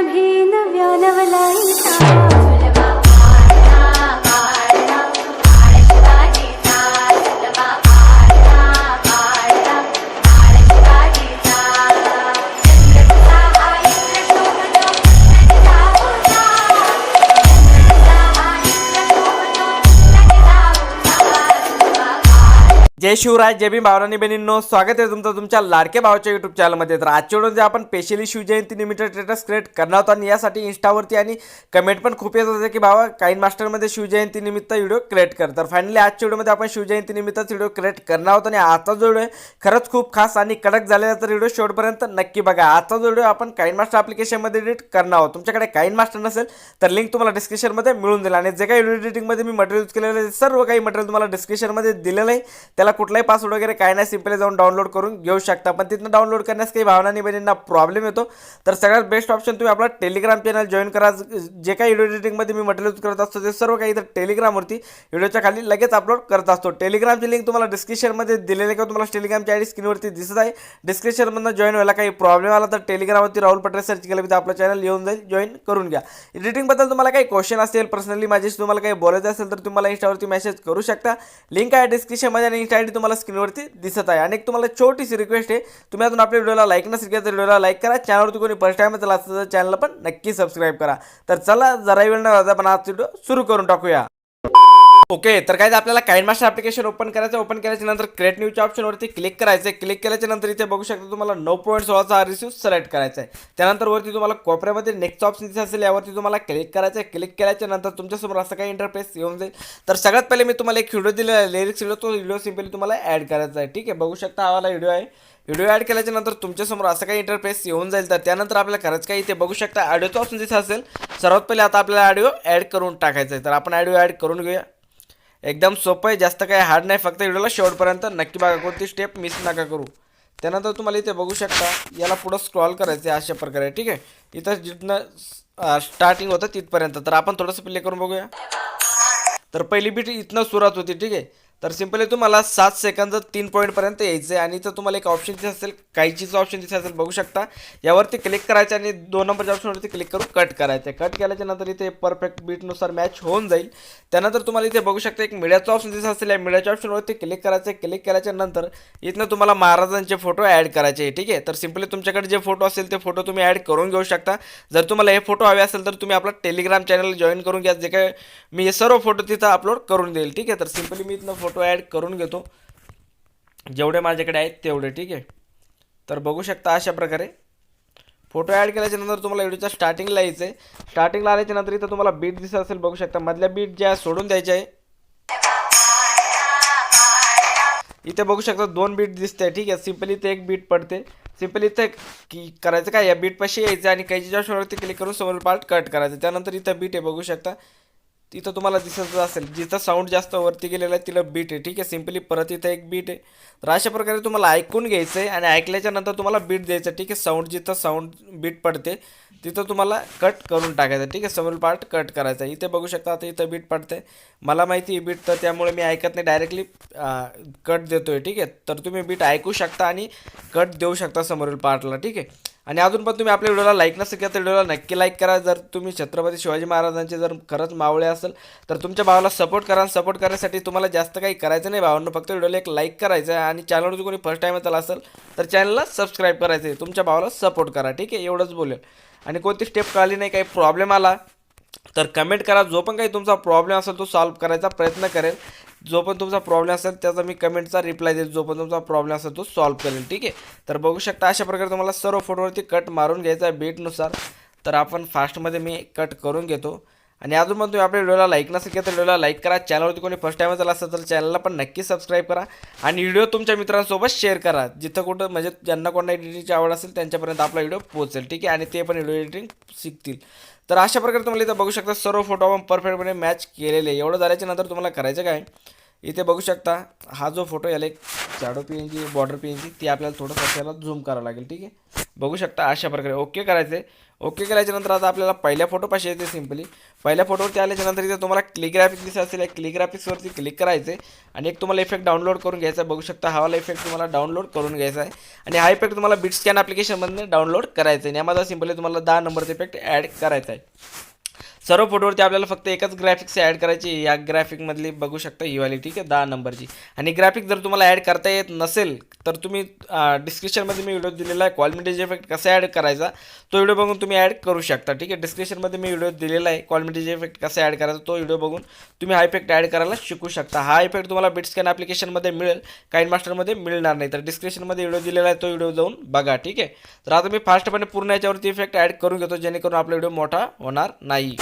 नभे नव्या नवलाई जय शिवराय जय भीम भावनानी बहिणींनो स्वागत आहे तुमचं तुमच्या लाडके भावाच्या युट्यूब चॅनलमध्ये तर आजच्या व्हिडिओमध्ये आपण स्पेशली शिवजयंती निमित्त स्टेटस क्रिएट करणार होतो आणि यासाठी इंस्टावरती आणि कमेंट पण खूप येत होते की भावा काईन मास्टरमध्ये शिवजयंती निमित्त व्हिडिओ क्रिएट कर. तर फायनली आजच्या व्हिडिओमध्ये आपण शिवजयंती निमित्तच व्हिडिओ क्रिएट करणार आहोत आणि आजचा जो व्हिडिओ आहे खरंच खूप खास आणि कडक झालेला तर व्हिडिओ शेवटपर्यंत नक्की बघा. आजचा जो व्हिडिओ आपण काईन मास्टर ॲप्लिकेशनमध्ये एडिट करणार आहोत. तुमच्याकडे काईन मास्टर नसेल तर लिंक तुम्हाला डिस्क्रिप्शनमध्ये मिळून दिला आणि जे काही व्हिडिओ एडिटिंगमध्ये मी मटेरियल यूज केलेलं आहे सर्व काही मटेरियल तुम्हाला डिस्क्रिप्शनमध्ये दिलेलं आहे त्याला कुठलाही पासवर्ड वगैरे काय नाही सिम्पली जाऊन डाउनलोड करून घेऊ शकता. पण तिथनं डाउनलोड करण्यास काही भावनानी बहिणींना प्रॉब्लेम येतो. तर सगळ्यात बेस्ट ऑप्शन तुम्ही आपला टेलिग्राम चॅनल जॉईन करा. जे काही व्हिडिओ एडिटिंगमध्ये मी मटेरियल करत असतो ते सर्व काही इथं टेलिग्रामवरती व्हिडिओच्या खाली लगेच अपलोड करत असतो. टेलिग्रामची लिंक तुम्हाला डिस्क्रिप्शनमध्ये दिलेली किंवा तुम्हाला टेलिग्रामची आय स्क्रीनवरती दिसत आहे. डिस्क्रिप्शनमधनं जॉईन व्हायला काही प्रॉब्लेम आला तर टेलिग्रामवरती राहुल पटेल सर्च केलं तर आपलं चॅनल येऊन जाईल जॉईन करून घ्या. एडिटिंगबद्दल तुम्हाला काही क्वेश्चन असेल पर्सनली माझ्याशी तुम्हाला काही बोलायचं असेल तर तुम्हाला इंस्टावरती मेसेज करू शकता. लिंक आहे डिस्क्रिप्शनमध्ये आणि इंस्टा ठिकाणी तुम्हाला स्क्रीनवरती दिसत आहे. आणि एक तुम्हाला छोटीशी रिक्वेस्ट आहे. तुम्ही अजून आपल्या व्हिडिओला लाईक नसेल तर व्हिडिओला लाईक करा. चॅनलवरती कोणी फर्स्ट टाइम चला असं चॅनलला पण नक्की सबस्क्राईब करा. तर चला जरा वेळ न घालवता आज व्हिडिओ सुरू करून टाकूया. ओके तर काय आपल्याला काइंड मास्टर ॲप्लिकेशन ओपन करायचं ओपन केल्याच्यानंतर क्रिएट न्यूच्या ऑप्शनवरती क्लिक करायचं आहे क्लिक केल्याच्यानंतर इथे बघू शकता तुम्हाला नऊ पॉईंट सोळाचा हा रिसिव्ह सिलेक्ट करायचा आहे त्यानंतर वरती तुम्हाला कोपऱ्यामध्ये नेक्स्ट ऑप्शन दिसत असेल यावरती तुम्हाला क्लिक करायचं आहे क्लिक केल्याच्यानंतर तुमच्यासमोर असं काही इंटरफेस येऊन जाईल. तर सगळ्यात पहिले मी तुम्हाला एक व्हिडिओ दिलेला आहे. लिरिक्स व्हिडिओ तो व्हिडिओ सिम्पली तुम्हाला ॲड करायचा आहे. ठीक आहे बघू शकता हा वाला व्हिडिओ आहे. व्हिडिओ ॲड केल्याच्यानंतर तुमच्यासमोर असं काही इंटरफेस येऊन जाईल. तर त्यानंतर आपल्याला खरंच काही इथे बघू शकता ऑडिओचं ऑप्शन दिसत असेल. सर्वात पहिले आता आपल्याला ऑडिओ ॲड करून टाकायचं आहे तर आपण ऑडिओ ॲड करून घेऊया. एकदम सोपं आहे जास्त काही हार्ड नाही फक्त व्हिडिओला शेवटपर्यंत नक्की बघा कोणती स्टेप मिस नका करू. त्यानंतर तुम्हाला इथे बघू शकता याला पुढं स्क्रॉल करायचं आहे अशा प्रकारे ठीक आहे? इथं जिथनं स्टार्टिंग होतं तिथपर्यंत. तर आपण थोडंसं प्ले करून बघूया. तर पहिली बीट इथनं सुरुवात होती ठीक आहे? तर सिम्पली तुम्हाला सात सेकंद तीन पॉईंटपर्यंत यायचं आहे आणि तर तुम्हाला एक ऑप्शन दिसत असेल काहीचीच ऑप्शन दिसत असेल बघू शकता. यावरती क्लिक करायचं आणि दोन नंबरच्या ऑप्शनवरती क्लिक करून कट करायचं कट केल्याच्यानंतर इथे परफेक्ट बीटनुसार मॅच होऊन जाईल. त्यानंतर तुम्हाला इथे बघू शकता एक मीडियाचा ऑप्शन दिसत असेल. या मीडियाच्या ऑप्शनवरती क्लिक करायचं क्लिक केल्याच्यानंतर इथनं तुम्हाला महाराजांचे फोटो ॲड करायचे आहे. ठीक आहे? तर सिम्पली तुमच्याकडे जे फोटो असेल ते फोटो तुम्ही ॲड करून घेऊ शकता. जर तुम्हाला हे फोटो हवे असेल तर तुम्ही आपला टेलिग्राम चॅनल जॉईन करून घ्या. जे काय मी हे सर्व फोटो तिथं अपलोड करून देईल. ठीक आहे? तर सिम्पली मी इथनं फोटो फोटो ॲड करून घेतो. जेवढे माझ्याकडे आहेत तेवढे ठीक आहे? तर बघू शकता अशा प्रकारे. फोटो ॲड केल्याच्यानंतर तुम्हाला व्हिडिओच्या स्टार्टिंगला यायचं आहे स्टार्टिंगला आल्याच्यानंतर इथं तुम्हाला बीट दिसत असेल बघू शकता. मधल्या बीट ज्या सोडून द्यायच्या आहे. इथे बघू शकता दोन बीट दिसते ठीक आहे? सिम्पली इथे एक बीट पडते. सिम्पली इथे की करायचं काय? या बीटपाशी यायचं आणि काही ऑप्शनवरती क्लिक करून समोर पार्ट कट करायचं. त्यानंतर इथं बीट आहे बघू शकता. तिथं तुम्हाला दिसत असेल जिथं साऊंड जास्त वरती गेलेलं आहे तिला बीट आहे. ठीक आहे सिम्पली परत इथं एक बीट आहे. तर अशा प्रकारे तुम्हाला ऐकून घ्यायचं आहे आणि ऐकल्याच्या नंतर तुम्हाला बीट द्यायचं. ठीक आहे साऊंड जिथं साऊंड बीट पडते तिथं तुम्हाला कट करून टाकायचं. ठीक आहे समोर पार्ट कट करायचा. इथे बघू शकता आता इथं बीट पडते. मला माहिती आहे बीट तर त्यामुळे मी ऐकत नाही. डायरेक्टली कट देतो आहे ठीक आहे तर तुम्ही बीट ऐकू शकता आणि कट देऊ शकता समोरील पार्टला ठीक आहे. आणि अजून पण तुम्ही आपल्या व्हिडिओला लाईक नसेल केला तर व्हिडिओला नक्की लाईक करा. जर तुम्ही छत्रपती शिवाजी महाराजांचे जर खरंच मावळे असेल तर तुमच्या भावाला सपोर्ट करा. आणि सपोर्ट करण्यासाठी तुम्हाला जास्त काही करायचं नाही भावांना. फक्त व्हिडिओला एक लाईक करायचं आहे. आणि चॅनलवर कोणी फर्स्ट टाईम येताला असेल तर चॅनलला सबस्क्राईब करायचं आहे. तुमच्या भावाला सपोर्ट करा. ठीक आहे? एवढंच बोलेल. आणि कोणती स्टेप कळली नाही काही प्रॉब्लेम आला तर कमेंट करा. जो पण काही तुमचा प्रॉब्लेम असेल तो सॉल्व करायचा प्रयत्न करेल. जो पण तुमचा प्रॉब्लेम असेल त्याचा मी कमेंटचा रिप्लाय देईल. जो पण तुमचा प्रॉब्लेम असेल तो सॉल्व करेल. ठीक आहे? तर बघू शकता अशा प्रकारे तुम्हाला सर्व फोटोवरती कट मारून घ्यायचा आहे बीटनुसार तर आपण फास्टमध्ये मी कट करून घेतो. आणि अजून पण तुम्ही आपल्या व्हिडिओला लाईक नसेल केलं तर व्हिडिओला लाईक करा. चॅनलवरती कोणी फर्स्ट टाईम झाला असेल तर चॅनलला पण नक्की सबस्क्राईब करा. आणि व्हिडिओ तुमच्या मित्रांसोबत शेअर करा. जिथं कुठं म्हणजे ज्यांना कोणत्या एडिटिंगची आवड असेल त्यांच्यापर्यंत आपला व्हिडिओ पोहोचेल. ठीक आहे? आणि ते पण व्हिडिओ एडिटिंग शिकतील. तर अशा प्रकारे तुम्हाला इथं बघू शकता सर्व फोटो आपण परफेक्टपणे मॅच केलेले. आहे एवढं झाल्याच्यानंतर तुम्हाला करायचं काय? इथे बघू शकता हा जो फोटो याला एक shadow P N G border P N G ती आपल्याला थोडंसं त्याला झूम करावं लागेल ठीक आहे? बघू शकता अशा प्रकारे ओके करायचे ओके केल्याच्यानंतर आता आपल्याला पहिल्या फोटोपाशी येते सिम्पली पहिल्या फोटोवरती आल्याच्यानंतर इथे तुम्हाला क्लिक दिसत असेल क्लिक ग्राफिक्सवरती क्लिक करायचे आणि एक तुम्हाला इफेक्ट डाउनलोड करून घ्यायचा आहे. बघू शकता हा वाला इफेक्ट तुम्हाला डाउनलोड करून घ्यायचा आहे. आणि हा इफेक्ट तुम्हाला बिट स्कॅन ॲप्लिकेशनमधून डाउनलोड करायचा आहे आणि यामध्ये सिम्पली तुम्हाला दहा नंबरचा इफेक्ट ॲड करायचा आहे. सर्व फोटोवरती आपल्याला फक्त एकच ग्राफिक्स ॲड करायची या ग्राफिकमधली बघू शकता ही वाली ठीक आहे? दहा नंबरची. आणि ग्राफिक जर तुम्हाला ॲड करता येत नसेल तर तुम्ही डिस्क्रिप्शनमध्ये मी व्हिडिओ दिलेला आहे. क्वालिटीचे इफेक्ट कसा ॲड करायचा तो व्हिडिओ बघून तुम्ही ॲड करू शकता ठीक आहे? डिस्क्रिप्शनमध्ये मी व्हिडिओ दिलेला आहे. क्वालिटीचे इफेक्ट कसा ॲड करायचा तो व्हिडिओ बघून तुम्ही हा इफेक्ट ॲड करायला शिकू शकता. हा इफेक्ट तुम्हाला बिटस्कॅन ॲप्लिकेशनमध्ये मिळेल काइन मास्टरमध्ये मिळणार नाही. तर डिस्क्रिप्शनमध्ये व्हिडिओ दिलेला आहे तो व्हिडिओ जाऊन बघा ठीक आहे? तर आता मी फास्टपणे पूर्ण याच्यावरती इफेक्ट ॲड करून घेतो जेणेकरून आपला व्हिडिओ मोठा होणार नाही.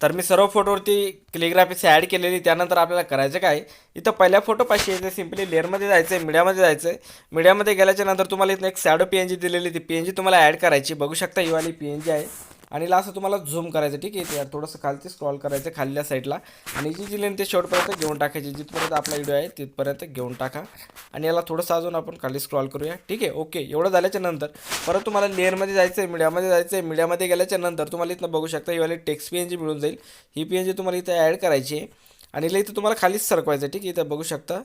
तर मी सर्व फोटोवरती क्लिग्राफीस ॲड केलेली त्यानंतर आपल्याला करायचं काय? इथं पहिल्या फोटोपाशी यायचं सिम्पली लेअरमध्ये जायचं आहे मीडियामध्ये जायचं आहे मीडियामध्ये गेल्याच्यानंतर तुम्हाला इथं एक सॅडो पी एन जी दिलेली ती पी एन जी तुम्हाला ॲड करायची. बघू शकता ही वाली पी एन जी आहे. आणि ला असं तुम्हाला झूम करायचं ठीक आहे? ते थोडंसं खालती स्क्रॉल करायचं खाल्ल्या साईडला आणि जी जी लेन ते शेवटपर्यंत घेऊन टाकायची. जिथपर्यंत आपला व्हिडिओ आहे तिथपर्यंत घेऊन टाका. आणि याला थोडंसं अजून आपण खाली स्क्रॉल करूया. ठीक आहे? ओके एवढं झाल्याच्यानंतर परत तुम्हाला लेअरमध्ये जायचं आहे मीडियामध्ये जायचं आहे मीडियामध्ये गेल्याच्यानंतर तुम्हाला इथं बघू शकता ही वाली टेक्स्ट पी एन जी मिळून जाईल. ही पी एन जी तुम्हाला इथं ॲड करायची आहे. आणि इथं तुम्हाला खालीच सरकवायचं ठीक आहे? इथं बघू शकता.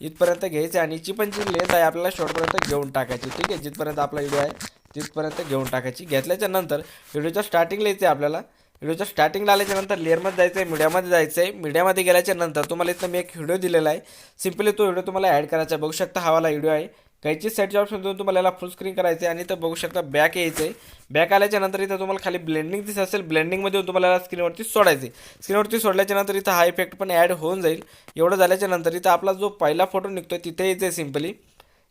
इथपर्यंत घ्यायचं आहे आणि जी पण जी लेंथ आहे आपल्याला शॉर्टपर्यंत घेऊन टाकायची ठीक आहे? जिथपर्यंत आपला व्हिडिओ आहे तिथपर्यंत घेऊन टाकायची. घेतल्याच्या नंतर व्हिडिओच्या स्टार्टिंगला येते आपल्याला. व्हिडिओच्या स्टार्टिंगला आल्याच्यानंतर लेअरमध्ये जायचं आहे मीडियामध्ये जायचं आहे मीडियामध्ये गेल्याच्यानंतर तुम्हाला इथं मी एक व्हिडिओ दिलेला आहे. सिम्पली तो व्हिडिओ तुम्हाला ॲड करायचा बघू शकता हा वाला व्हिडिओ आहे. काहीची सेटच्या ऑप्शन देऊन तुम्हाला याला फुल स्क्रीन करायचं आहे आणि इथं बघू शकता बॅक यायचं आहे बॅक आल्याच्यानंतर इथं तुम्हाला खाली ब्लेंडिंग दिसत असेल ब्लेंडिंगमध्ये येऊन तुम्हाला याला स्क्रीनवरती सोडायचं आहे स्क्रीनवरती सोडल्याच्या नंतर इथं हा इफेक्ट पण ॲड होऊन जाईल. एवढं झाल्याच्यानंतर इथं आपला जो पहिला फोटो निघतो आहे तिथे यायचं आहे सिम्पली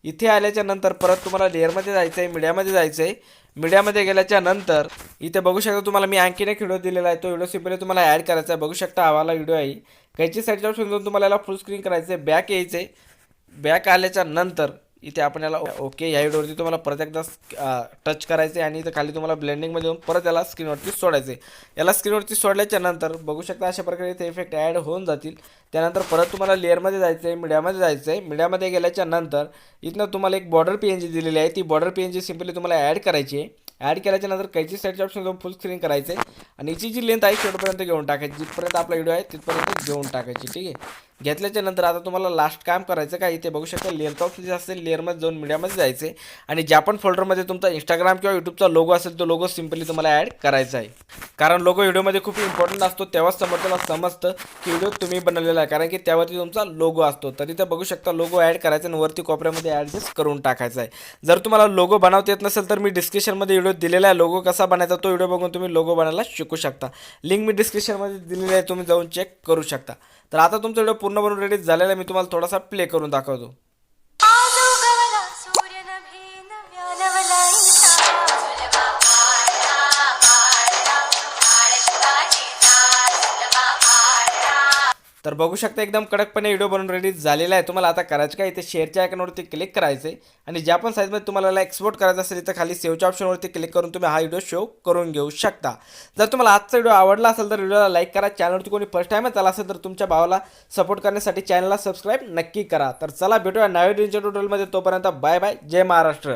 इथे आल्याच्यानंतर परत तुम्हाला लेअरमध्ये जायचं आहे मीडियामध्ये जायचं आहे मीडियामध्ये गेल्याच्यानंतर इथे बघू शकता तुम्हाला मी आणखीन एक व्हिडिओ दिलेला आहे. तो व्हिडिओ सिम्पली तुम्हाला ॲड करायचा आहे. बघू शकता आवाला व्हिडिओ आहे. काहीची साईडच्या ऑप्शन देऊन तुम्हाला याला फुल स्क्रीन करायचं आहे बॅक यायचं आहे बॅक आल्याच्यानंतर इथे आपण याला ओके या व्हिडिओवरती तुम्हाला परत एकदा टच करायचे आणि इथं खाली तुम्हाला ब्लेंडिंगमध्ये येऊन परत याला स्क्रीनवरती सोडायचे याला स्क्रीनवरती सोडल्याच्या नंतर बघू शकता अशा प्रकारे इथे इफेक्ट ॲड होऊन जातील. त्यानंतर परत तुम्हाला लेअरमध्ये जायचं आहे मीडियामध्ये जायचं आहे मीडियामध्ये गेल्याच्यानंतर इथनं तुम्हाला एक बॉर्डर पी एन जी दिलेली आहे. ती border P N G simply तुम्हाला ॲड करायची आहे ॲड केल्याच्यानंतर कैची साईडच्या ऑप्शन जाऊन फुल स्क्रीन करायचं आहे आणि याची जी लेंथ आहे शेवटपर्यंत घेऊन टाकायची. जिथपर्यंत आपला व्हिडिओ आहे तिथपर्यंत घेऊन टाकायची. ठीक आहे? घेतल्याच्या नंतर आता तुम्हाला लास्ट काम करायचं काय इथे बघू शकता लेअर ऑप्शन जे असेल लेअरमध्ये जाऊन मीडियामध्ये जायचं. आणि ज्या पण फोल्डरमध्ये तुमचा इंस्टाग्राम किंवा यूट्यूबचा लोगो असेल तो लोगो सिम्पली तुम्हाला ॲड करायचा आहे. कारण लोगो व्हिडिओमध्ये खूप इम्पॉर्टंट असतो तेव्हाच समोरच्याला समजतं की व्हिडिओ तुम्ही बनवलेला आहे. कारण की त्यावरती तुमचा लोगो असतो. तर इथे बघू शकता लोगो ॲड करायचा आणि वरती कोपऱ्यामध्ये ॲडजस्ट करून टाकायचा आहे. जर तुम्हाला लोगो बनवता येत नसेल तर मी डिस्क्रिप्शनमध्ये व्हिडिओ दिलेला आहे. लोगो कसा बनायचा तो व्हिडिओ बघून तुम्ही लोगो बनायला शिकू शकता. लिंक मी डिस्क्रिप्शनमध्ये दिलेली आहे तुम्ही जाऊन चेक करू शकता. तर आता तुमचा व्हिडिओ पूर्ण बनवून रेडी झालेला मी तुम्हाला थोडासा प्ले करून दाखवतो. तर बघू शकता एकदम कडकपणे व्हिडिओ बनवून रेडी झालेला आहे. तुम्हाला आता करायचं काय? इथे शेअरच्या आयकॉनवरती क्लिक करायचं आहे आणि ज्या पण साईजमध्ये तुम्हाला एक्सपोर्ट करायचं असेल तर खाली सेवच्या ऑप्शनवरती क्लिक करून तुम्ही हा व्हिडिओ शो करून घेऊ शकता. जर तुम्हाला आजचा व्हिडिओ आवडला असेल तर व्हिडिओला लाईक करा. चॅनलवरती कोणी फर्स्ट टाईमच आला असेल तर तुमच्या भावाला सपोर्ट करण्यासाठी चॅनलला सबस्क्राईब नक्की करा. तर चला भेटूया नव्या टोटलमध्ये तोपर्यंत बाय बाय जय महाराष्ट्र.